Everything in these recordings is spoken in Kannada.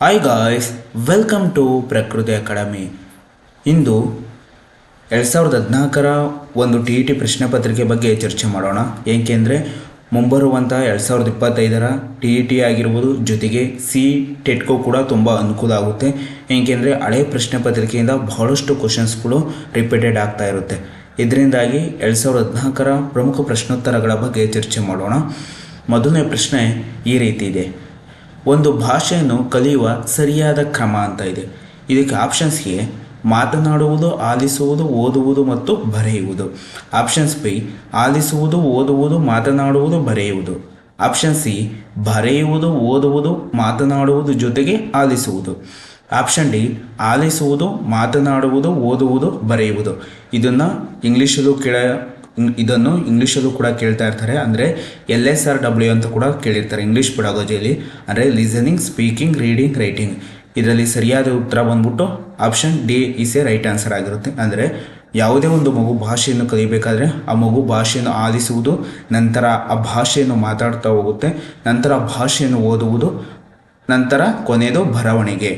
Hi guys welcome to Prakruthi Academy ಇಂದು ಎರಡು ಸಾವಿರದ ಹದಿನಾಲ್ಕರ ಒಂದು ಟಿ ಇ ಟಿ ಪ್ರಶ್ನೆ ಪತ್ರಿಕೆ ಬಗ್ಗೆ ಚರ್ಚೆ ಮಾಡೋಣ. ಏಕೆಂದರೆ ಮುಂಬರುವಂಥ ಎರಡು ಸಾವಿರದ ಇಪ್ಪತ್ತೈದರ ಟಿ ಇ ಟಿ ಆಗಿರ್ಬೋದು, ಜೊತೆಗೆ ಸಿ ಟೆಟ್ಗೂ ಕೂಡ ತುಂಬ ಅನುಕೂಲ ಆಗುತ್ತೆ. ಏಕೆಂದರೆ ಹಳೆ ಪ್ರಶ್ನೆ ಪತ್ರಿಕೆಯಿಂದ ಬಹಳಷ್ಟು ಕ್ವಶನ್ಸ್ಗಳು ರಿಪೀಟೆಡ್ ಆಗ್ತಾ ಇರುತ್ತೆ. ಇದರಿಂದಾಗಿ ಎರಡು ಸಾವಿರದ ಹದಿನಾಲ್ಕರ ಪ್ರಮುಖ ಪ್ರಶ್ನೋತ್ತರಗಳ ಬಗ್ಗೆ ಚರ್ಚೆ ಮಾಡೋಣ. ಮೊದಲನೇ ಪ್ರಶ್ನೆ ಈ ರೀತಿ ಇದೆ. ಒಂದು ಭಾಷೆಯನ್ನು ಕಲಿಯುವ ಸರಿಯಾದ ಕ್ರಮ ಅಂತ ಇದೆ. ಇದಕ್ಕೆ ಆಪ್ಷನ್ಸ್ಗೆ ಮಾತನಾಡುವುದು, ಆಲಿಸುವುದು, ಓದುವುದು ಮತ್ತು ಬರೆಯುವುದು. ಆಪ್ಷನ್ಸ್ ಬಿ, ಆಲಿಸುವುದು, ಓದುವುದು, ಮಾತನಾಡುವುದು, ಬರೆಯುವುದು. ಆಪ್ಷನ್ ಸಿ, ಬರೆಯುವುದು, ಓದುವುದು, ಮಾತನಾಡುವುದು ಜೊತೆಗೆ ಆಲಿಸುವುದು. ಆಪ್ಷನ್ ಡಿ, ಆಲಿಸುವುದು, ಮಾತನಾಡುವುದು, ಓದುವುದು, ಬರೆಯುವುದು. ಇದನ್ನು ಇಂಗ್ಲೀಷಲ್ಲೂ ಕೇಳ ಇದನ್ನು ಇಂಗ್ಲೀಷಲ್ಲೂ ಕೂಡ ಕೇಳ್ತಾ ಇರ್ತಾರೆ. ಅಂದರೆ ಎಲ್ ಎಸ್ ಆರ್ ಡಬ್ಲ್ಯೂ ಅಂತ ಕೂಡ ಕೇಳಿರ್ತಾರೆ. ಇಂಗ್ಲೀಷ್ ಪಡಾಗೋಜಿಯಲ್ಲಿ. ಅಂದರೆ ಲಿಸನಿಂಗ್ ಸ್ಪೀಕಿಂಗ್ ರೀಡಿಂಗ್ ರೈಟಿಂಗ್ ಇದರಲ್ಲಿ ಸರಿಯಾದ ಉತ್ತರ ಬಂದ್ಬಿಟ್ಟು option D is a right answer ಆಗಿರುತ್ತೆ. ಅಂದರೆ ಯಾವುದೇ ಒಂದು ಮಗು ಭಾಷೆಯನ್ನು ಕಲಿಬೇಕಾದ್ರೆ ಆ ಮಗು ಭಾಷೆಯನ್ನು ಆಲಿಸುವುದು, ನಂತರ ಆ ಭಾಷೆಯನ್ನು ಮಾತಾಡ್ತಾ ಹೋಗುತ್ತೆ, ನಂತರ ಭಾಷೆಯನ್ನು ಓದುವುದು, ನಂತರ ಕೊನೆಯದು ಬರವಣಿಗೆ.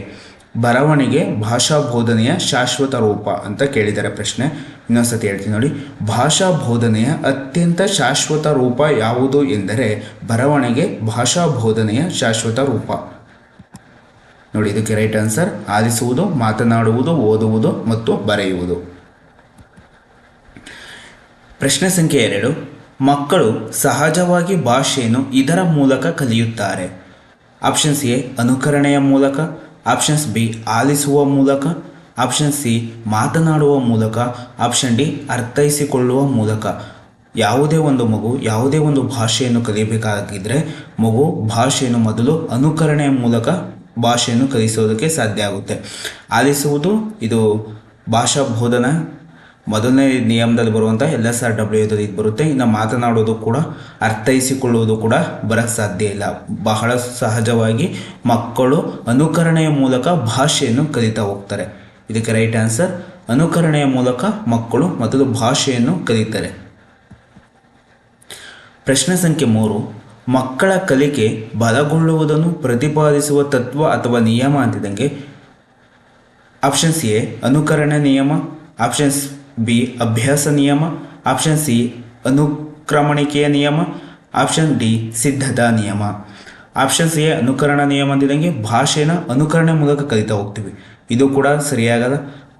ಬರವಣಿಗೆ ಭಾಷಾ ಬೋಧನೆಯ ಶಾಶ್ವತ ರೂಪ ಅಂತ ಕೇಳಿದ್ದಾರೆ ಪ್ರಶ್ನೆ. ಇನ್ನೊಂದ್ಸತಿ ಹೇಳ್ತೀನಿ ನೋಡಿ. ಭಾಷಾ ಬೋಧನೆಯ ಅತ್ಯಂತ ಶಾಶ್ವತ ರೂಪ ಯಾವುದು ಎಂದರೆ ಬರವಣಿಗೆ ಭಾಷಾ ಬೋಧನೆಯ ಶಾಶ್ವತ ರೂಪ. ನೋಡಿ, ಇದಕ್ಕೆ ರೈಟ್ ಆನ್ಸರ್ ಆಲಿಸುವುದು, ಮಾತನಾಡುವುದು, ಓದುವುದು ಮತ್ತು ಬರೆಯುವುದು. ಪ್ರಶ್ನೆ ಸಂಖ್ಯೆ ಎರಡು. ಮಕ್ಕಳು ಸಹಜವಾಗಿ ಭಾಷೆಯನ್ನು ಇದರ ಮೂಲಕ ಕಲಿಯುತ್ತಾರೆ. ಆಪ್ಷನ್ಸ್ ಎ ಅನುಕರಣೆಯ ಮೂಲಕ. ಆಪ್ಷನ್ಸ್ ಬಿ ಆಲಿಸುವ ಮೂಲಕ. ಆಪ್ಷನ್ ಸಿ ಮಾತನಾಡುವ ಮೂಲಕ. ಆಪ್ಷನ್ ಡಿ ಅರ್ಥೈಸಿಕೊಳ್ಳುವ ಮೂಲಕ. ಯಾವುದೇ ಒಂದು ಮಗು, ಯಾವುದೇ ಒಂದು ಭಾಷೆಯನ್ನು ಕಲಿಯಬೇಕಾಗಿದ್ದರೆ ಮಗು ಭಾಷೆಯನ್ನು ಮೊದಲು ಅನುಕರಣೆಯ ಮೂಲಕ ಭಾಷೆಯನ್ನು ಕಲಿಸೋದಕ್ಕೆ ಸಾಧ್ಯ ಆಗುತ್ತೆ. ಆಲಿಸುವುದು ಇದು ಭಾಷಾ ಬೋಧನ. ಮೊದಲನೇ ನಿಯಮದಲ್ಲಿ ಬರುವಂಥ ಎಲ್ ಎಸ್ ಆರ್ ಡಬ್ಲ್ಯೂ ಇದು ಬರುತ್ತೆ. ಇನ್ನು ಮಾತನಾಡೋದು ಕೂಡ, ಅರ್ಥೈಸಿಕೊಳ್ಳುವುದು ಕೂಡ ಬರಕ್ಕೆ ಸಾಧ್ಯ ಇಲ್ಲ. ಬಹಳ ಸಹಜವಾಗಿ ಮಕ್ಕಳು ಅನುಕರಣೆಯ ಮೂಲಕ ಭಾಷೆಯನ್ನು ಕಲಿತಾ ಹೋಗ್ತಾರೆ. ಇದಕ್ಕೆ ರೈಟ್ ಆನ್ಸರ್ ಅನುಕರಣೆಯ ಮೂಲಕ ಮಕ್ಕಳು ಮೊದಲು ಭಾಷೆಯನ್ನು ಕಲಿತಾರೆ. ಪ್ರಶ್ನೆ ಸಂಖ್ಯೆ ಮೂರು, ಮಕ್ಕಳ ಕಲಿಕೆ ಬಲಗೊಳ್ಳುವುದನ್ನು ಪ್ರತಿಪಾದಿಸುವ ತತ್ವ ಅಥವಾ ನಿಯಮ ಅಂತಿದ್ದಂಗೆ ಆಪ್ಷನ್ಸ್ ಎ, ಅನುಕರಣೆ ನಿಯಮ ಆಪ್ಷನ್ಸ್ ಬಿ ಅಭ್ಯಾಸ ನಿಯಮ ಆಪ್ಷನ್ ಸಿ ಅನುಕ್ರಮಣಿಕೆಯ ನಿಯಮ ಆಪ್ಷನ್ ಡಿ ಸಿದ್ಧತಾ ನಿಯಮ. ಆಪ್ಷನ್ಸ್ ಎ, ಅನುಕರಣ ನಿಯಮ ಅಂತಿದ್ದಂಗೆ ಭಾಷೆನ ಅನುಕರಣೆ ಮೂಲಕ ಕಲಿತಾ ಹೋಗ್ತೀವಿ. ಇದು ಕೂಡ ಸರಿಯಾಗದ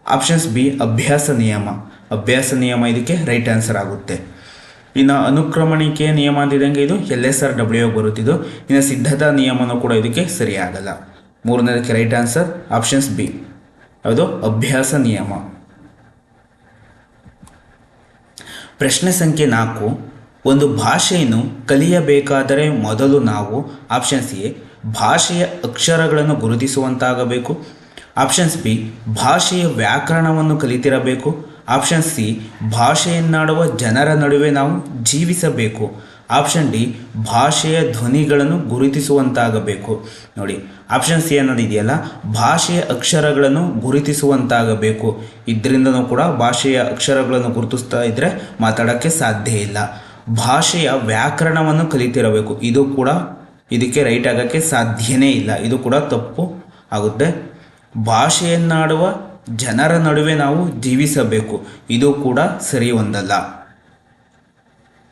ಆಪ್ಷನ್ಸ್ ಬಿ ಅಭ್ಯಾಸ ನಿಯಮ. ಅಭ್ಯಾಸ ನಿಯಮ ಇದಕ್ಕೆ ರೈಟ್ ಆನ್ಸರ್ ಆಗುತ್ತೆ. ಇನ್ನು ಅನುಕ್ರಮಣಿಕೆ ನಿಯಮ ಅಂತಿದ್ದಂಗೆ ಇದು ಎಲ್ ಎಸ್ ಆರ್ ಡಬ್ಲ್ಯೂ ಬರುತ್ತಿದ್ದು ಇನ್ನು ಸಿದ್ಧತಾ ನಿಯಮನೂ ಕೂಡ ಇದಕ್ಕೆ ಸರಿಯಾಗಲ್ಲ. ಮೂರನೇದಕ್ಕೆ ರೈಟ್ ಆನ್ಸರ್ ಆಪ್ಷನ್ಸ್ ಬಿ ಅದು ಅಭ್ಯಾಸ ನಿಯಮ. ಪ್ರಶ್ನೆ ಸಂಖ್ಯೆ ನಾಲ್ಕು. ಒಂದು ಭಾಷೆಯನ್ನು ಕಲಿಯಬೇಕಾದರೆ ಮೊದಲು ನಾವು ಆಪ್ಷನ್ಸ್ ಎ ಭಾಷೆಯ ಅಕ್ಷರಗಳನ್ನು ಗುರುತಿಸುವಂತಾಗಬೇಕು. ಆಪ್ಷನ್ಸ್ ಬಿ ಭಾಷೆಯ ವ್ಯಾಕರಣವನ್ನು ಕಲಿತಿರಬೇಕು. ಆಪ್ಷನ್ ಸಿ ಭಾಷೆಯನ್ನಾಡುವ ಜನರ ನಡುವೆ ನಾವು ಜೀವಿಸಬೇಕು. ಆಪ್ಷನ್ ಡಿ ಭಾಷೆಯ ಧ್ವನಿಗಳನ್ನು ಗುರುತಿಸುವಂತಾಗಬೇಕು. ನೋಡಿ ಆಪ್ಷನ್ ಸಿ ಅನ್ನೋದು ಇದೆಯಲ್ಲ? ಭಾಷೆಯ ಅಕ್ಷರಗಳನ್ನು ಗುರುತಿಸುವಂತಾಗಬೇಕು. ಇದರಿಂದನೂ ಕೂಡ ಭಾಷೆಯ ಅಕ್ಷರಗಳನ್ನು ಗುರುತಿಸ್ತಾ ಇದ್ದರೆ ಮಾತಾಡೋಕ್ಕೆ ಸಾಧ್ಯ ಇಲ್ಲ. ಭಾಷೆಯ ವ್ಯಾಕರಣವನ್ನು ಕಲಿತಿರಬೇಕು. ಇದು ಕೂಡ ಇದಕ್ಕೆ ರೈಟ್ ಆಗೋಕ್ಕೆ ಸಾಧ್ಯನೇ ಇಲ್ಲ. ಇದು ಕೂಡ ತಪ್ಪು ಆಗುತ್ತೆ. ಭಾಷೆಯನ್ನಾಡುವ ಜನರ ನಡುವೆ ನಾವು ಜೀವಿಸಬೇಕು. ಇದು ಕೂಡ ಸರಿ ಒಂದಲ್ಲ.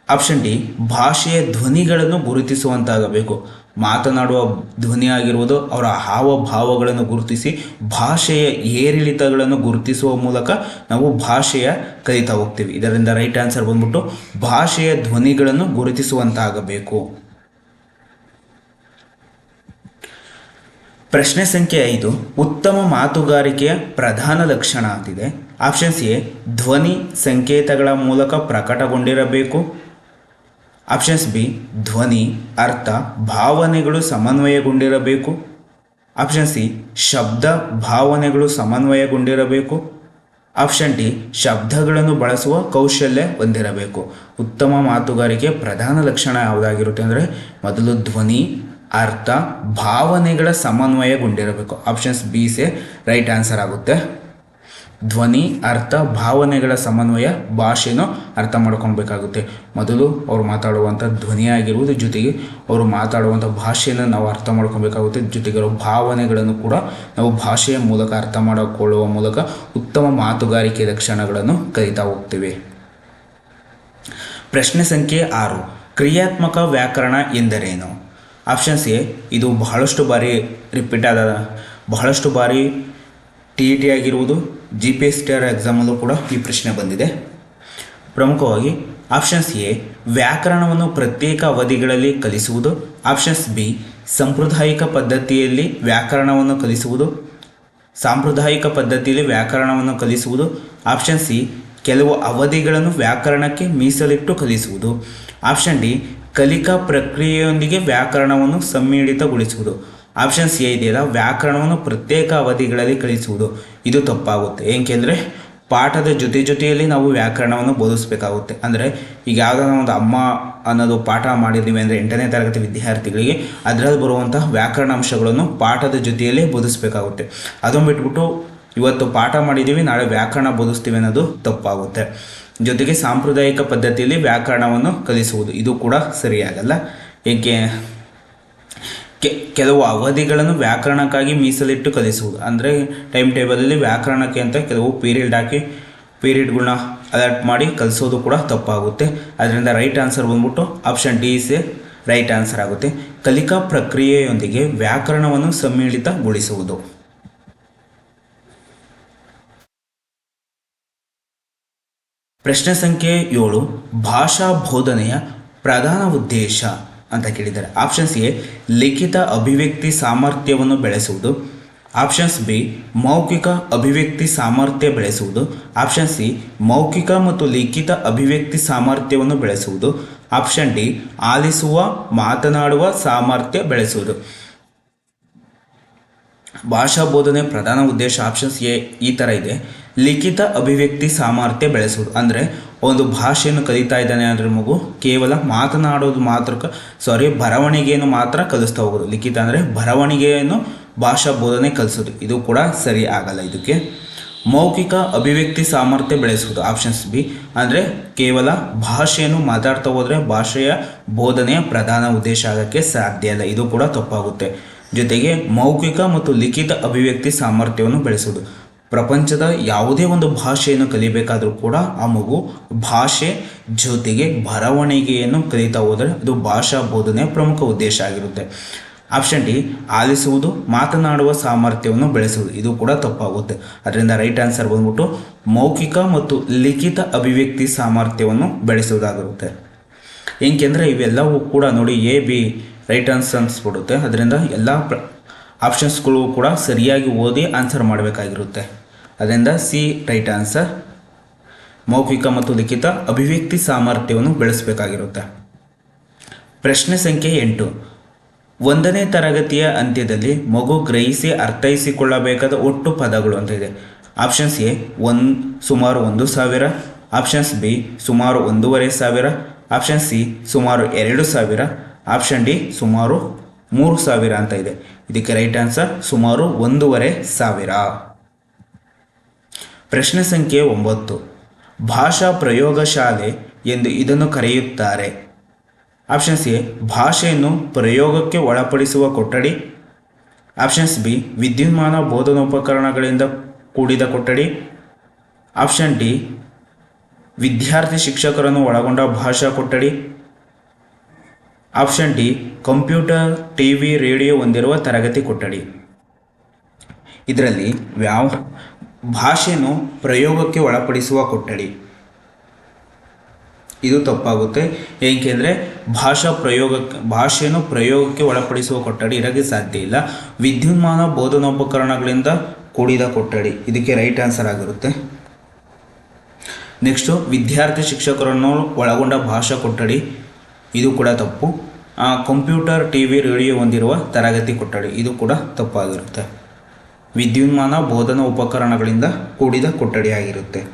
ಆಪ್ಷನ್ ಡಿ ಭಾಷೆಯ ಧ್ವನಿಗಳನ್ನು ಗುರುತಿಸುವಂತಾಗಬೇಕು. ಮಾತನಾಡುವ ಧ್ವನಿ ಆಗಿರುವುದು ಅವರ ಹಾವಭಾವಗಳನ್ನು ಗುರುತಿಸಿ, ಭಾಷೆಯ ಏರಿಳಿತಗಳನ್ನು ಗುರುತಿಸುವ ಮೂಲಕ ನಾವು ಭಾಷೆಯ ಕಲಿತಾ ಹೋಗ್ತೀವಿ. ಇದರಿಂದ ರೈಟ್ ಆನ್ಸರ್ ಬಂದ್ಬಿಟ್ಟು ಭಾಷೆಯ ಧ್ವನಿಗಳನ್ನು ಗುರುತಿಸುವಂತಾಗಬೇಕು. ಪ್ರಶ್ನೆ ಸಂಖ್ಯೆ ಐದು, ಉತ್ತಮ ಮಾತುಗಾರಿಕೆಯ ಪ್ರಧಾನ ಲಕ್ಷಣ ಆಗಿದೆ. ಆಪ್ಷನ್ಸ್ ಎ ಧ್ವನಿ ಸಂಕೇತಗಳ ಮೂಲಕ ಪ್ರಕಟಗೊಂಡಿರಬೇಕು. ಆಪ್ಷನ್ಸ್ ಬಿ, ಧ್ವನಿ, ಅರ್ಥ, ಭಾವನೆಗಳು ಸಮನ್ವಯಗೊಂಡಿರಬೇಕು. ಆಪ್ಷನ್ ಸಿ, ಶಬ್ದ, ಭಾವನೆಗಳು ಸಮನ್ವಯಗೊಂಡಿರಬೇಕು. ಆಪ್ಷನ್ ಡಿ, ಶಬ್ದಗಳನ್ನು ಬಳಸುವ ಕೌಶಲ್ಯ ಹೊಂದಿರಬೇಕು. ಉತ್ತಮ ಮಾತುಗಾರಿಕೆ ಪ್ರಧಾನ ಲಕ್ಷಣ ಯಾವುದಾಗಿರುತ್ತೆ ಅಂದರೆ, ಮೊದಲು ಧ್ವನಿ ಅರ್ಥ ಭಾವನೆಗಳ ಸಮನ್ವಯಗೊಂಡಿರಬೇಕು. Options B say right answer ಆಗುತ್ತೆ. ಧ್ವನಿ, ಅರ್ಥ, ಭಾವನೆಗಳ ಸಮನ್ವಯ, ಭಾಷೆನೂ ಅರ್ಥ ಮಾಡ್ಕೊಳ್ಬೇಕಾಗುತ್ತೆ. ಮೊದಲು ಅವರು ಮಾತಾಡುವಂಥ ಧ್ವನಿಯಾಗಿರುವುದು ಜೊತೆಗೆ ಅವರು ಮಾತಾಡುವಂಥ ಭಾಷೆಯನ್ನು ನಾವು ಅರ್ಥ ಮಾಡ್ಕೊಳ್ಬೇಕಾಗುತ್ತೆ. ಜೊತೆಗೆ ಅವರು ಭಾವನೆಗಳನ್ನು ಕೂಡ ನಾವು ಭಾಷೆಯ ಮೂಲಕ ಅರ್ಥ ಮಾಡಿಕೊಳ್ಳುವ ಮೂಲಕ ಉತ್ತಮ ಮಾತುಗಾರಿಕೆ ಲಕ್ಷಣಗಳನ್ನು ಕಲಿತಾ ಹೋಗ್ತೇವೆ. ಪ್ರಶ್ನೆ ಸಂಖ್ಯೆ ಆರು. ಕ್ರಿಯಾತ್ಮಕ ವ್ಯಾಕರಣ ಎಂದರೇನು? ಆಪ್ಷನ್ಸ್ ಎ, ಇದು ಬಹಳಷ್ಟು ಬಾರಿ ರಿಪೀಟ್ ಆದ ಬಹಳಷ್ಟು ಬಾರಿ ಟಿ ಇ ಟಿ ಆಗಿರುವುದು G P S T R ಎಕ್ಸಾಮಲ್ಲೂ ಕೂಡ ಈ ಪ್ರಶ್ನೆ ಬಂದಿದೆ. ಪ್ರಮುಖವಾಗಿ ಆಪ್ಷನ್ಸ್ ಎ, ವ್ಯಾಕರಣವನ್ನು ಪ್ರತ್ಯೇಕ ಅವಧಿಗಳಲ್ಲಿ ಕಲಿಸುವುದು. ಆಪ್ಷನ್ಸ್ ಬಿ, ಸಾಂಪ್ರದಾಯಿಕ ಪದ್ಧತಿಯಲ್ಲಿ ವ್ಯಾಕರಣವನ್ನು ಕಲಿಸುವುದು. ಸಾಂಪ್ರದಾಯಿಕ ಪದ್ಧತಿಯಲ್ಲಿ ವ್ಯಾಕರಣವನ್ನು ಕಲಿಸುವುದು. ಆಪ್ಷನ್ ಸಿ ಕೆಲವು ಅವಧಿಗಳನ್ನು ವ್ಯಾಕರಣಕ್ಕೆ ಮೀಸಲಿಟ್ಟು ಕಲಿಸುವುದು. ಆಪ್ಷನ್ ಡಿ ಕಲಿಕಾ ಪ್ರಕ್ರಿಯೆಯೊಂದಿಗೆ ವ್ಯಾಕರಣವನ್ನು ಸಮ್ಮಿಳಿತಗೊಳಿಸುವುದು. ಆಪ್ಷನ್ ಸಿ ಇದೆಯಲ್ಲ ವ್ಯಾಕರಣವನ್ನು ಪ್ರತ್ಯೇಕ ಅವಧಿಗಳಲ್ಲಿ ಕಲಿಸುವುದು. ಇದು ತಪ್ಪಾಗುತ್ತೆ. ಏಕೆಂದರೆ ಪಾಠದ ಜೊತೆ ಜೊತೆಯಲ್ಲಿ ನಾವು ವ್ಯಾಕರಣವನ್ನು ಬೋಧಿಸಬೇಕಾಗುತ್ತೆ. ಅಂದರೆ ಈಗ ಯಾವುದಾದ್ರು ಒಂದು ಅಮ್ಮ ಅನ್ನೋದು ಪಾಠ ಮಾಡಿದ್ದೀವಿ ಅಂದರೆ ಎಂಟನೇ ತರಗತಿ ವಿದ್ಯಾರ್ಥಿಗಳಿಗೆ, ಅದರಲ್ಲಿ ಬರುವಂಥ ವ್ಯಾಕರಣ ಅಂಶಗಳನ್ನು ಪಾಠದ ಜೊತೆಯಲ್ಲೇ ಬೋಧಿಸಬೇಕಾಗುತ್ತೆ. ಅದನ್ನು ಬಿಟ್ಬಿಟ್ಟು ಇವತ್ತು ಪಾಠ ಮಾಡಿದ್ದೀವಿ, ನಾಳೆ ವ್ಯಾಕರಣ ಬೋಧಿಸ್ತೀವಿ ಅನ್ನೋದು ತಪ್ಪಾಗುತ್ತೆ. ಜೊತೆಗೆ ಸಾಂಪ್ರದಾಯಿಕ ಪದ್ಧತಿಯಲ್ಲಿ ವ್ಯಾಕರಣವನ್ನು ಕಲಿಸುವುದು. ಇದು ಕೂಡ ಸರಿಯಾಗಲ್ಲ. ಏಕೆ ಕೆಲವು ಅವಧಿಗಳನ್ನು ವ್ಯಾಕರಣಕ್ಕಾಗಿ ಮೀಸಲಿಟ್ಟು ಕಲಿಸುವುದು. ಅಂದರೆ ಟೈಮ್ ಟೇಬಲಲ್ಲಿ ವ್ಯಾಕರಣಕ್ಕೆ ಅಂತ ಕೆಲವು ಪೀರಿಯಡ್ ಹಾಕಿ ಪೀರಿಯಡ್ಗಳನ್ನ ಅಲರ್ಟ್ ಮಾಡಿ ಕಲಿಸೋದು ಕೂಡ ತಪ್ಪಾಗುತ್ತೆ. ಅದರಿಂದ ರೈಟ್ ಆನ್ಸರ್ ಬಂದ್ಬಿಟ್ಟು option D is a right answer ಆಗುತ್ತೆ. ಕಲಿಕಾ ಪ್ರಕ್ರಿಯೆಯೊಂದಿಗೆ ವ್ಯಾಕರಣವನ್ನು ಸಮ್ಮಿಳಿತಗೊಳಿಸುವುದು. ಪ್ರಶ್ನೆ ಸಂಖ್ಯೆ ಏಳು, ಭಾಷಾ ಬೋಧನೆಯ ಪ್ರಧಾನ ಉದ್ದೇಶ ಅಂತ ಕೇಳಿದ್ದಾರೆ. ಆಪ್ಷನ್ಸ್ ಎ, ಲಿಖಿತ ಅಭಿವ್ಯಕ್ತಿ ಸಾಮರ್ಥ್ಯವನ್ನು ಬೆಳೆಸುವುದು. ಆಪ್ಷನ್ಸ್ ಬಿ, ಮೌಖಿಕ ಅಭಿವ್ಯಕ್ತಿ ಸಾಮರ್ಥ್ಯ ಬೆಳೆಸುವುದು. ಆಪ್ಷನ್ ಸಿ, ಮೌಖಿಕ ಮತ್ತು ಲಿಖಿತ ಅಭಿವ್ಯಕ್ತಿ ಸಾಮರ್ಥ್ಯವನ್ನು ಬೆಳೆಸುವುದು. ಆಪ್ಷನ್ ಡಿ, ಆಲಿಸುವ, ಮಾತನಾಡುವ ಸಾಮರ್ಥ್ಯ ಬೆಳೆಸುವುದು. ಭಾಷಾ ಬೋಧನೆ ಪ್ರಧಾನ ಉದ್ದೇಶ. ಆಪ್ಷನ್ಸ್ ಎ, ಈ ಥರ ಇದೆ. ಲಿಖಿತ ಅಭಿವ್ಯಕ್ತಿ ಸಾಮರ್ಥ್ಯ ಬೆಳೆಸೋದು ಅಂದರೆ ಒಂದು ಭಾಷೆಯನ್ನು ಕಲಿತಾ ಇದ್ದಾನೆ ಅಂದರೆ ಮಗು, ಕೇವಲ ಮಾತನಾಡೋದು ಮಾತ್ರ ಸಾರಿ ಬರವಣಿಗೆಯನ್ನು ಮಾತ್ರ ಕಲಿಸ್ತಾ ಹೋಗೋದು. ಲಿಖಿತ ಅಂದರೆ ಬರವಣಿಗೆಯನ್ನು ಭಾಷಾ ಬೋಧನೆ ಕಲಿಸೋದು. ಇದು ಕೂಡ ಸರಿ ಆಗಲ್ಲ ಇದಕ್ಕೆ. ಮೌಖಿಕ ಅಭಿವ್ಯಕ್ತಿ ಸಾಮರ್ಥ್ಯ ಬೆಳೆಸುವುದು. ಆಪ್ಷನ್ಸ್ ಬಿ, ಅಂದರೆ ಕೇವಲ ಭಾಷೆಯನ್ನು ಮಾತಾಡ್ತಾ ಹೋದರೆ ಭಾಷೆಯ ಬೋಧನೆಯ ಪ್ರಧಾನ ಉದ್ದೇಶ ಆಗೋಕ್ಕೆ ಸಾಧ್ಯ ಇಲ್ಲ. ಇದು ಕೂಡ ತಪ್ಪಾಗುತ್ತೆ. ಜೊತೆಗೆ ಮೌಖಿಕ ಮತ್ತು ಲಿಖಿತ ಅಭಿವ್ಯಕ್ತಿ ಸಾಮರ್ಥ್ಯವನ್ನು ಬೆಳೆಸುವುದು. ಪ್ರಪಂಚದ ಯಾವುದೇ ಒಂದು ಭಾಷೆಯನ್ನು ಕಲಿಬೇಕಾದರೂ ಕೂಡ ಆ ಮಗು ಭಾಷೆ ಜೊತೆಗೆ ಬರವಣಿಗೆಯನ್ನು ಕಲಿತಾ ಹೋದರೆ ಅದು ಭಾಷಾ ಬೋಧನೆಯ ಪ್ರಮುಖ ಉದ್ದೇಶ ಆಗಿರುತ್ತೆ. ಆಪ್ಷನ್ ಡಿ ಆಲಿಸುವುದು, ಮಾತನಾಡುವ ಸಾಮರ್ಥ್ಯವನ್ನು ಬೆಳೆಸುವುದು. ಇದು ಕೂಡ ತಪ್ಪಾಗುತ್ತೆ. ಅದರಿಂದ ರೈಟ್ ಆನ್ಸರ್ ಬಂದ್ಬಿಟ್ಟು ಮೌಖಿಕ ಮತ್ತು ಲಿಖಿತ ಅಭಿವ್ಯಕ್ತಿ ಸಾಮರ್ಥ್ಯವನ್ನು ಬೆಳೆಸುವುದಾಗಿರುತ್ತೆ. ಏಕೆಂದರೆ ಇವೆಲ್ಲವೂ ಕೂಡ ನೋಡಿ ಎ ಬಿ ರೈಟ್ ಆನ್ಸರ್ ಅನ್ಸ್ಬಿಡುತ್ತೆ. ಅದರಿಂದ ಎಲ್ಲ ಪ್ರ ಆಪ್ಷನ್ಸ್ಗಳು ಕೂಡ ಸರಿಯಾಗಿ ಓದಿ ಆನ್ಸರ್ ಮಾಡಬೇಕಾಗಿರುತ್ತೆ. ಅದರಿಂದ ಸಿ, ರೈಟ್ ಆನ್ಸರ್. ಮೌಖಿಕ ಮತ್ತು ಲಿಖಿತ ಅಭಿವ್ಯಕ್ತಿ ಸಾಮರ್ಥ್ಯವನ್ನು ಬೆಳೆಸಬೇಕಾಗಿರುತ್ತೆ. ಪ್ರಶ್ನೆ ಸಂಖ್ಯೆ ಎಂಟು. ಒಂದನೇ ತರಗತಿಯ ಅಂತ್ಯದಲ್ಲಿ ಮಗು ಗ್ರಹಿಸಿ ಅರ್ಥೈಸಿಕೊಳ್ಳಬೇಕಾದ ಒಟ್ಟು ಪದಗಳು ಅಂತ ಇದೆ. ಆಪ್ಷನ್ಸ್ ಎ, ಒನ್ ಸುಮಾರು ಒಂದು ಸಾವಿರ. ಆಪ್ಷನ್ಸ್ ಬಿ, ಸುಮಾರು ಒಂದೂವರೆ ಸಾವಿರ. ಆಪ್ಷನ್ ಸಿ, ಸುಮಾರು ಎರಡು ಸಾವಿರ. ಆಪ್ಷನ್ ಡಿ, ಸುಮಾರು ಮೂರು ಸಾವಿರ ಅಂತ ಇದೆ. ಇದಕ್ಕೆ ರೈಟ್ ಆನ್ಸರ್ ಸುಮಾರು ಒಂದೂವರೆ ಸಾವಿರ. ಪ್ರಶ್ನೆ ಸಂಖ್ಯೆ ಒಂಬತ್ತು. ಭಾಷಾ ಪ್ರಯೋಗಶಾಲೆ ಎಂದು ಇದನ್ನು ಕರೆಯುತ್ತಾರೆ. ಆಪ್ಷನ್ಸ್ ಎ, ಭಾಷೆಯನ್ನು ಪ್ರಯೋಗಕ್ಕೆ ಒಳಪಡಿಸುವ ಕೊಠಡಿ. ಆಪ್ಷನ್ಸ್ ಬಿ, ವಿದ್ಯುನ್ಮಾನ ಬೋಧನೋಪಕರಣಗಳಿಂದ ಕೂಡಿದ ಕೊಠಡಿ. ಆಪ್ಷನ್ ಡಿ, ವಿದ್ಯಾರ್ಥಿ ಶಿಕ್ಷಕರನ್ನು ಒಳಗೊಂಡ ಭಾಷಾ ಕೊಠಡಿ. Option D, computer T V radio ಹೊಂದಿರುವ ತರಗತಿ ಕೊಠಡಿ. ಇದರಲ್ಲಿ ವ್ಯಾವ ಭಾಷೆಯನ್ನು ಪ್ರಯೋಗಕ್ಕೆ ಒಳಪಡಿಸುವ ಕೊಠಡಿ. ಇದು ತಪ್ಪಾಗುತ್ತೆ. ಏಕೆಂದರೆ ಭಾಷಾ ಪ್ರಯೋಗಕ್ಕೆ ಭಾಷೆಯನ್ನು ಪ್ರಯೋಗಕ್ಕೆ ಒಳಪಡಿಸುವ ಕೊಠಡಿ ಇರೋಕ್ಕೆ ಸಾಧ್ಯ ಇಲ್ಲ. ವಿದ್ಯುನ್ಮಾನ ಬೋಧನೋಪಕರಣಗಳಿಂದ ಕೂಡಿದ ಕೊಠಡಿ. ಇದಕ್ಕೆ ರೈಟ್ ಆನ್ಸರ್ ಆಗಿರುತ್ತೆ. ನೆಕ್ಸ್ಟು, ವಿದ್ಯಾರ್ಥಿ ಶಿಕ್ಷಕರನ್ನು ಒಳಗೊಂಡ ಭಾಷಾ ಕೊಠಡಿ. ಇದು ಕೂಡ ತಪ್ಪು. ಕಂಪ್ಯೂಟರ್ ಟಿ ವಿ ರೇಡಿಯೋ ಹೊಂದಿರುವ ತರಗತಿ ಕೊಠಡಿ. ಇದು ಕೂಡ ತಪ್ಪಾಗಿರುತ್ತೆ. ವಿದ್ಯುನ್ಮಾನ, ಬೋಧನಾ ಉಪಕರಣಗಳಿಂದ ಕೂಡಿದ ಕೊಠಡಿಯಾಗಿರುತ್ತೆ.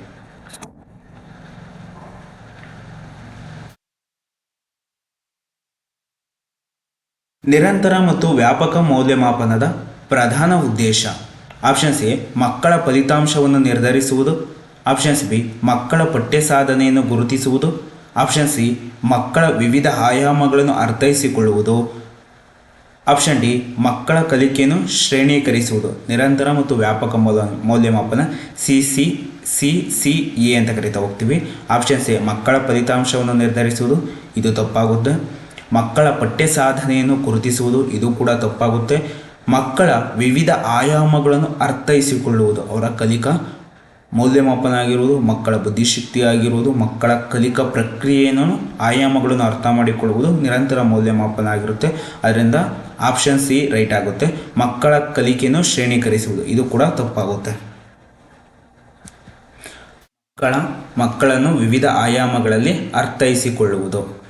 ನಿರಂತರ ಮತ್ತು ವ್ಯಾಪಕ ಮೌಲ್ಯಮಾಪನದ ಪ್ರಧಾನ ಉದ್ದೇಶ. ಆಪ್ಷನ್ಸ್ ಎ, ಮಕ್ಕಳ ಫಲಿತಾಂಶವನ್ನು ನಿರ್ಧರಿಸುವುದು. ಆಪ್ಷನ್ಸ್ ಬಿ, ಮಕ್ಕಳ ಪಠ್ಯ ಸಾಧನೆಯನ್ನು ಗುರುತಿಸುವುದು. ಆಪ್ಷನ್ ಸಿ ಮಕ್ಕಳ ವಿವಿಧ ಆಯಾಮಗಳನ್ನು ಅರ್ಥೈಸಿಕೊಳ್ಳುವುದು. ಆಪ್ಷನ್ ಡಿ ಮಕ್ಕಳ ಕಲಿಕೆಯನ್ನು ಶ್ರೇಣೀಕರಿಸುವುದು. ನಿರಂತರ ಮತ್ತು ವ್ಯಾಪಕ ಮೌಲ್ಯ ಮೌಲ್ಯಮಾಪನ C C C C A ಅಂತ ಕರಿತಾ ಹೋಗ್ತೀವಿ. ಆಪ್ಷನ್ ಸಿ ಮಕ್ಕಳ ಫಲಿತಾಂಶವನ್ನು ನಿರ್ಧರಿಸುವುದು. ಇದು ತಪ್ಪಾಗುತ್ತೆ. ಮಕ್ಕಳ ಪಠ್ಯ ಸಾಧನೆಯನ್ನು ಗುರುತಿಸುವುದು. ಇದು ಕೂಡ ತಪ್ಪಾಗುತ್ತೆ. ಮಕ್ಕಳ ವಿವಿಧ ಆಯಾಮಗಳನ್ನು ಅರ್ಥೈಸಿಕೊಳ್ಳುವುದು. ಅವರ ಕಲಿಕಾ ಮೌಲ್ಯಮಾಪನ ಆಗಿರುವುದು ಮಕ್ಕಳ ಬುದ್ಧಿಶಕ್ತಿ ಆಗಿರುವುದು ಮಕ್ಕಳ ಕಲಿಕಾ ಪ್ರಕ್ರಿಯೆಯನ್ನು ಆಯಾಮಗಳನ್ನು ಅರ್ಥ ಮಾಡಿಕೊಳ್ಳುವುದು ನಿರಂತರ ಮೌಲ್ಯಮಾಪನ ಆಗಿರುತ್ತೆ ಅದರಿಂದ ಆಪ್ಷನ್ ಸಿ ರೈಟ್ ಆಗುತ್ತೆ. ಮಕ್ಕಳ ಕಲಿಕೆಯನ್ನು ಶ್ರೇಣೀಕರಿಸುವುದು, ಇದು ಕೂಡ ತಪ್ಪಾಗುತ್ತೆ. ಮಕ್ಕಳ, ಮಕ್ಕಳನ್ನು ವಿವಿಧ ಆಯಾಮಗಳಲ್ಲಿ ಅರ್ಥೈಸಿಕೊಳ್ಳುವುದು.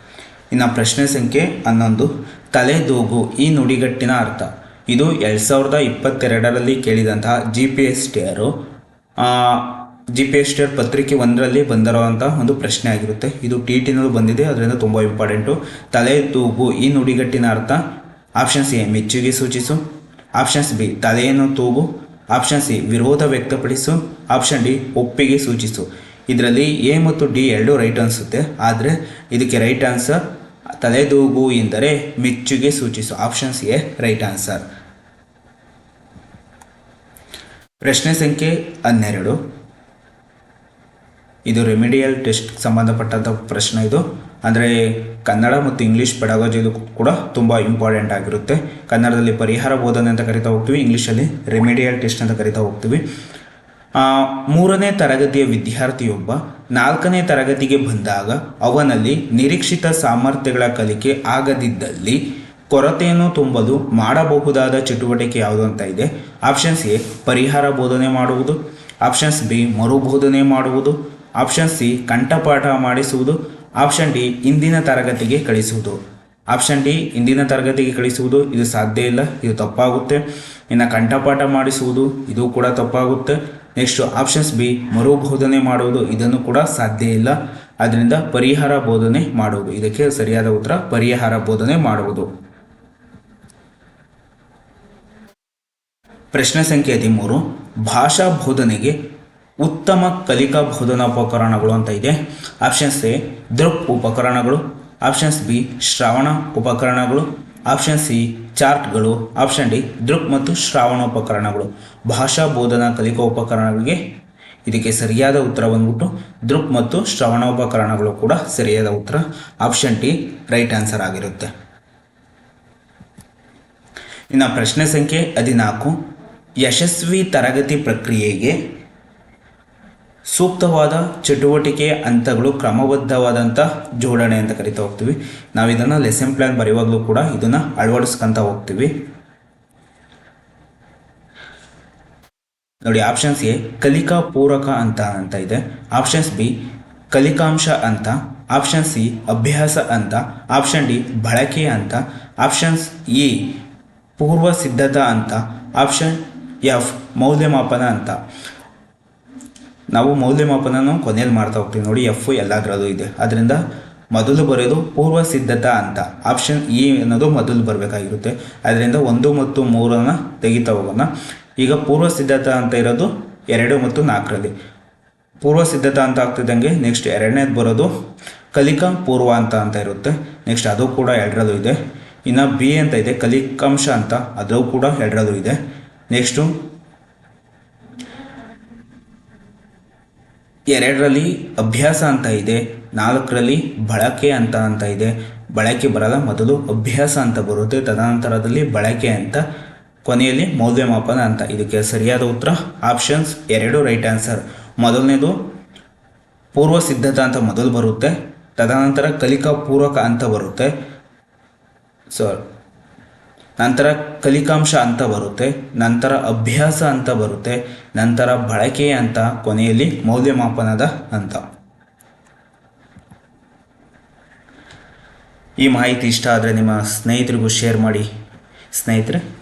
ಇನ್ನು ಪ್ರಶ್ನೆ ಸಂಖ್ಯೆ ಹನ್ನೊಂದು. ತಲೆದೂಗು ಈ ನುಡಿಗಟ್ಟಿನ ಅರ್ಥ. ಇದು ಎರಡು ಸಾವಿರದ ಇಪ್ಪತ್ತೆರಡರಲ್ಲಿ ಕೇಳಿದಂತಹ ಜಿ ಪಿ ಎಸ್ ಟಿಯರು. ಜಿ ಪಿ ಎಸ್ ಪತ್ರಿಕೆ ಒಂದರಲ್ಲಿ ಬಂದಿರುವಂಥ ಒಂದು ಪ್ರಶ್ನೆ ಆಗಿರುತ್ತೆ. ಇದು ಟಿ ಟಿನಲ್ಲೂ ಬಂದಿದೆ, ಅದರಿಂದ ತುಂಬ ಇಂಪಾರ್ಟೆಂಟು ತಲೆ, ತೂಗು, ಈ ನುಡಿಗಟ್ಟಿನ ಅರ್ಥ. ಆಪ್ಷನ್ ಎ, ಮೆಚ್ಚುಗೆ ಸೂಚಿಸು. ಆಪ್ಷನ್ಸ್ ಬಿ, ತಲೆಯನ್ನು ತೂಗು. ಆಪ್ಷನ್ ಸಿ ವಿರೋಧ ವ್ಯಕ್ತಪಡಿಸು. ಆಪ್ಷನ್ ಡಿ, ಒಪ್ಪಿಗೆ ಸೂಚಿಸು. ಇದರಲ್ಲಿ ಎ ಮತ್ತು ಡಿ ಎರಡೂ ರೈಟ್ ಅನಿಸುತ್ತೆ. ಆದರೆ, ಇದಕ್ಕೆ ರೈಟ್ ಆನ್ಸರ್ ತಲೆದೂಗು ಎಂದರೆ ಮೆಚ್ಚುಗೆ ಸೂಚಿಸು. ಆಪ್ಷನ್ಸ್ ಎ ರೈಟ್ ಆನ್ಸರ್ ಪ್ರಶ್ನೆ ಸಂಖ್ಯೆ ಹನ್ನೆರಡು. ಇದು ರೆಮಿಡಿಯಲ್ ಟೆಸ್ಟ್ ಸಂಬಂಧಪಟ್ಟಂಥ ಪ್ರಶ್ನೆ ಇದು. ಅಂದರೆ ಕನ್ನಡ ಮತ್ತು ಇಂಗ್ಲೀಷ್ ಪೆಡಗಾಜಿದು ಕೂಡ ತುಂಬ ಇಂಪಾರ್ಟೆಂಟ್ ಆಗಿರುತ್ತೆ. ಕನ್ನಡದಲ್ಲಿ ಪರಿಹಾರ ಬೋಧನೆ ಅಂತ ಕರಿತಾ ಹೋಗ್ತೀವಿ, ಇಂಗ್ಲೀಷಲ್ಲಿ ರೆಮಿಡಿಯಲ್ ಟೆಸ್ಟ್ ಅಂತ ಕರಿತಾ ಹೋಗ್ತೀವಿ. ಮೂರನೇ ತರಗತಿಯ ವಿದ್ಯಾರ್ಥಿಯೊಬ್ಬ ನಾಲ್ಕನೇ ತರಗತಿಗೆ ಬಂದಾಗ ಅವನಲ್ಲಿ ನಿರೀಕ್ಷಿತ ಸಾಮರ್ಥ್ಯಗಳ ಕಲಿಕೆ ಆಗದಿದ್ದಲ್ಲಿ ಕೊರತೆಯನ್ನು ತುಂಬಲು ಮಾಡಬಹುದಾದ ಚಟುವಟಿಕೆ ಯಾವುದು ಅಂತ ಇದೆ. ಆಪ್ಷನ್ಸ್ ಎ ಪರಿಹಾರ ಬೋಧನೆ ಮಾಡುವುದು. ಆಪ್ಷನ್ಸ್ ಬಿ ಮರುಬೋಧನೆ ಮಾಡುವುದು. ಆಪ್ಷನ್ ಸಿ ಕಂಠಪಾಠ ಮಾಡಿಸುವುದು. ಆಪ್ಷನ್ ಡಿ ಇಂದಿನ ತರಗತಿಗೆ ಕಳಿಸುವುದು. ಆಪ್ಷನ್ ಡಿ ಇಂದಿನ ತರಗತಿಗೆ ಕಳಿಸುವುದು. ಇದು ಸಾಧ್ಯ ಇಲ್ಲ, ಇದು ತಪ್ಪಾಗುತ್ತೆ. ಇನ್ನು ಕಂಠಪಾಠ ಮಾಡಿಸುವುದು, ಇದು ಕೂಡ ತಪ್ಪಾಗುತ್ತೆ. ನೆಕ್ಸ್ಟ್ ಆಪ್ಷನ್ಸ್ ಬಿ ಮರುಬೋಧನೆ ಮಾಡುವುದು. ಇದನ್ನು ಕೂಡ ಸಾಧ್ಯ ಇಲ್ಲ. ಅದರಿಂದ ಪರಿಹಾರ ಬೋಧನೆ ಮಾಡುವುದು. ಇದಕ್ಕೆ ಸರಿಯಾದ ಉತ್ತರ, ಪರಿಹಾರ ಬೋಧನೆ ಮಾಡುವುದು. ಪ್ರಶ್ನೆ ಸಂಖ್ಯೆ ಹದಿಮೂರು, ಭಾಷಾ ಬೋಧನೆಗೆ ಉತ್ತಮ ಕಲಿಕಾ ಬೋಧನೋಪಕರಣಗಳು ಅಂತ ಇದೆ. ಆಪ್ಷನ್ಸ್ ಎ ದೃಕ್ ಉಪಕರಣಗಳು. ಆಪ್ಷನ್ಸ್ ಬಿ, ಶ್ರವಣ ಉಪಕರಣಗಳು. ಆಪ್ಷನ್ ಸಿ, ಚಾರ್ಟ್ಗಳು. ಆಪ್ಷನ್ ಡಿ ದೃಕ್ ಮತ್ತು ಶ್ರವಣೋಪಕರಣಗಳು ಭಾಷಾ ಬೋಧನಾ ಕಲಿಕಾ ಉಪಕರಣಗಳಿಗೆ ಇದಕ್ಕೆ ಸರಿಯಾದ ಉತ್ತರ ಬಂದ್ಬಿಟ್ಟು ದೃಕ್ ಮತ್ತು ಶ್ರವಣ ಉಪಕರಣಗಳು ಕೂಡ ಸರಿಯಾದ ಉತ್ತರ. ಆಪ್ಷನ್ ಟಿ ರೈಟ್ ಆನ್ಸರ್ ಆಗಿರುತ್ತೆ. ಇನ್ನು ಪ್ರಶ್ನೆ ಸಂಖ್ಯೆ ಹದಿನಾಲ್ಕು ಯಶಸ್ವಿ ತರಗತಿ ಪ್ರಕ್ರಿಯೆಗೆ ಸೂಕ್ತವಾದ ಚಟುವಟಿಕೆಯ ಹಂತಗಳು ಕ್ರಮಬದ್ಧವಾದಂಥ ಜೋಡಣೆ ಅಂತ ಕರಿತಾ ಹೋಗ್ತೀವಿ. ನಾವು ಇದನ್ನು ಲೆಸನ್ ಪ್ಲ್ಯಾನ್ ಬರೆಯುವಾಗಲೂ ಕೂಡ ಇದನ್ನು ಅಳವಡಿಸ್ಕೊಂತ ಹೋಗ್ತೀವಿ. ನೋಡಿ ಆಪ್ಷನ್ಸ್ ಎ, ಕಲಿಕಾ ಪೂರಕ ಅಂತ ಅಂತ ಇದೆ. ಆಪ್ಷನ್ಸ್ ಬಿ, ಕಲಿಕಾಂಶ ಅಂತ. ಆಪ್ಷನ್ ಸಿ, ಅಭ್ಯಾಸ ಅಂತ. ಆಪ್ಷನ್ ಡಿ, ಬಳಕೆ ಅಂತ. ಆಪ್ಷನ್ಸ್ ಇ ಪೂರ್ವ ಸಿದ್ಧತಾ ಅಂತ. ಆಪ್ಷನ್ ಎಫ್ ಮೌಲ್ಯಮಾಪನ ಅಂತ. ನಾವು ಮೌಲ್ಯಮಾಪನನೂ ಕೊನೆಯಲ್ಲಿ ಮಾಡ್ತಾ ಹೋಗ್ತೀವಿ. ನೋಡಿ ಎಫ್ ಎಲ್ಲದರಲ್ಲೂ ಇದೆ. ಅದರಿಂದ ಮೊದಲು ಬರೆಯೋದು ಪೂರ್ವ ಸಿದ್ಧತಾ ಅಂತ. ಆಪ್ಷನ್ ಇ ಅನ್ನೋದು ಮೊದಲು ಬರಬೇಕಾಗಿರುತ್ತೆ. ಅದರಿಂದ ಒಂದು ಮತ್ತು ಮೂರನ್ನು ತೆಗಿತಾ ಹೋಗೋಣ. ಈಗ ಪೂರ್ವ ಸಿದ್ಧತಾ ಅಂತ ಇರೋದು ಎರಡು ಮತ್ತು ನಾಲ್ಕರಲ್ಲಿ. ಪೂರ್ವ ಸಿದ್ಧತಾ ಅಂತ ಆಗ್ತಿದ್ದಂಗೆ ನೆಕ್ಸ್ಟ್ ಎರಡನೇದು ಬರೋದು ಕಲಿಕಾ ಪೂರ್ವ ಅಂತ ಅಂತ ಇರುತ್ತೆ. ನೆಕ್ಸ್ಟ್ ಅದು ಕೂಡ ಎರಡರಲ್ಲೂ ಇದೆ. ಇನ್ನು ಬಿ ಅಂತ ಇದೆ, ಕಲಿಕಾಂಶ ಅಂತ. ಅದು ಕೂಡ ಎರಡರಲ್ಲೂ ಇದೆ. ನೆಕ್ಸ್ಟು ಎರಡರಲ್ಲಿ ಅಭ್ಯಾಸ ಅಂತ ಇದೆ. ನಾಲ್ಕರಲ್ಲಿ ಬಳಕೆ ಅಂತ ಅಂತ ಇದೆ. ಬಳಕೆ ಬರಲ್ಲ, ಮೊದಲು ಅಭ್ಯಾಸ ಅಂತ ಬರುತ್ತೆ. ತದನಂತರದಲ್ಲಿ ಬಳಕೆ ಅಂತ ಕೊನೆಯಲ್ಲಿ ಮೌಲ್ಯಮಾಪನ ಅಂತ. ಇದಕ್ಕೆ ಸರಿಯಾದ ಉತ್ತರ ಆಪ್ಷನ್ಸ್ ಎರಡು ರೈಟ್ ಆನ್ಸರ್ ಮೊದಲನೇದು, ಪೂರ್ವ ಸಿದ್ಧತಾ ಅಂತ ಮೊದಲು ಬರುತ್ತೆ. ತದನಂತರ ಕಲಿಕಾ ಪೂರ್ವಕ ಅಂತ ಬರುತ್ತೆ. ಸೊ ನಂತರ ಕಲಿಕಾಂಶ ಅಂತ ಬರುತ್ತೆ, ನಂತರ ಅಭ್ಯಾಸ ಅಂತ ಬರುತ್ತೆ, ನಂತರ ಬಳಕೆ ಅಂತ ಕೊನೆಯಲ್ಲಿ ಮೌಲ್ಯಮಾಪನದ ಅಂತ ಈ ಮಾಹಿತಿ ಇಷ್ಟ ಆದರೆ ನಿಮ್ಮ ಸ್ನೇಹಿತರಿಗೂ ಶೇರ್ ಮಾಡಿ. ಸ್ನೇಹಿತರೆ